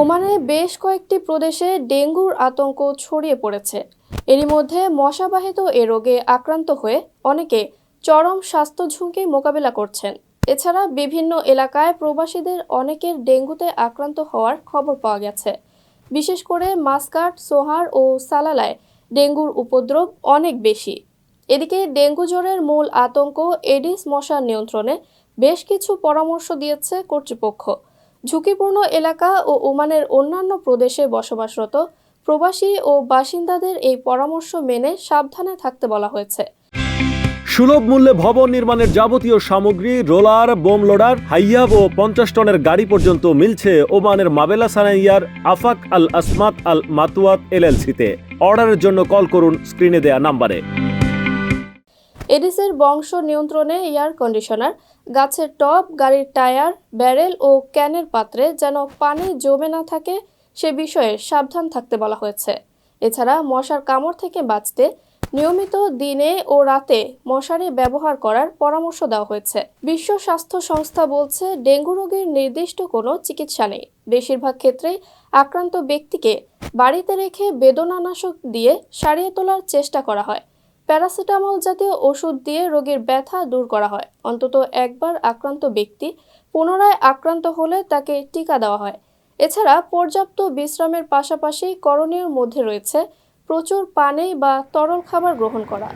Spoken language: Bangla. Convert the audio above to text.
ওমানে বেশ কয়েকটি প্রদেশে ডেঙ্গুর আতঙ্ক ছড়িয়ে পড়েছে। এরই মধ্যে মশাবাহিত এ রোগে আক্রান্ত হয়ে অনেকে চরম স্বাস্থ্য ঝুঁকি মোকাবিলা করছেন। এছাড়া বিভিন্ন এলাকায় প্রবাসীদের অনেকের ডেঙ্গুতে আক্রান্ত হওয়ার খবর পাওয়া গেছে। বিশেষ করে মাসকাট, সোহার ও সালালায় ডেঙ্গুর উপদ্রব অনেক বেশি। এদিকে ডেঙ্গু জ্বরের মূল আতঙ্ক এডিস মশা নিয়ন্ত্রণে বেশ কিছু পরামর্শ দিয়েছে কর্তৃপক্ষ। ঝুঁকিপূর্ণ এলাকা ও ওমানের অন্যান্য প্রদেশে বসবাসরত প্রবাসী ও বাসিন্দাদের এই পরামর্শ মেনে সাবধানে থাকতে বলা হয়েছে। সুলভ মূল্যে ভবন নির্মাণের যাবতীয় সামগ্রী রোলার বোম লোডার হাইয়াব ও পঞ্চাশ টনের গাড়ি পর্যন্ত মিলছে ওমানের মাবেলা সানাইয়ার আফাক আল আসমাত আল মাতুয়াত এলএলসিতে। অর্ডারের জন্য কল করুন স্ক্রিনে দেয়া নাম্বারে। এডিসের বংশ নিয়ন্ত্রণে এয়ার কন্ডিশনার গাছের টব, গাড়ির টায়ার, ব্যারেল ও ক্যানের পাত্রে যেন পানি জমে না থাকে, সে বিষয়ে সাবধান থাকতে বলা হয়েছে। এছাড়া মশার কামড় থেকে বাঁচতে নিয়মিত দিনে ও রাতে মশারি ব্যবহার করার পরামর্শ দেওয়া হয়েছে। বিশ্ব স্বাস্থ্য সংস্থা বলছে, ডেঙ্গু রোগের নির্দিষ্ট কোনো চিকিৎসা নেই। বেশিরভাগ ক্ষেত্রেই আক্রান্ত ব্যক্তিকে বাড়িতে রেখে বেদনানাশক দিয়ে সারিয়ে তোলার চেষ্টা করা হয়। প্যারাসিটামল জাতীয় ওষুধ দিয়ে রোগীর ব্যথা দূর করা হয়। অন্তত একবার আক্রান্ত ব্যক্তি পুনরায় আক্রান্ত হলে তাকে টিকা দেওয়া হয়। এছাড়া পর্যাপ্ত বিশ্রামের পাশাপাশি করণীয় মধ্যে রয়েছে প্রচুর পানি বা তরল খাবার গ্রহণ করা।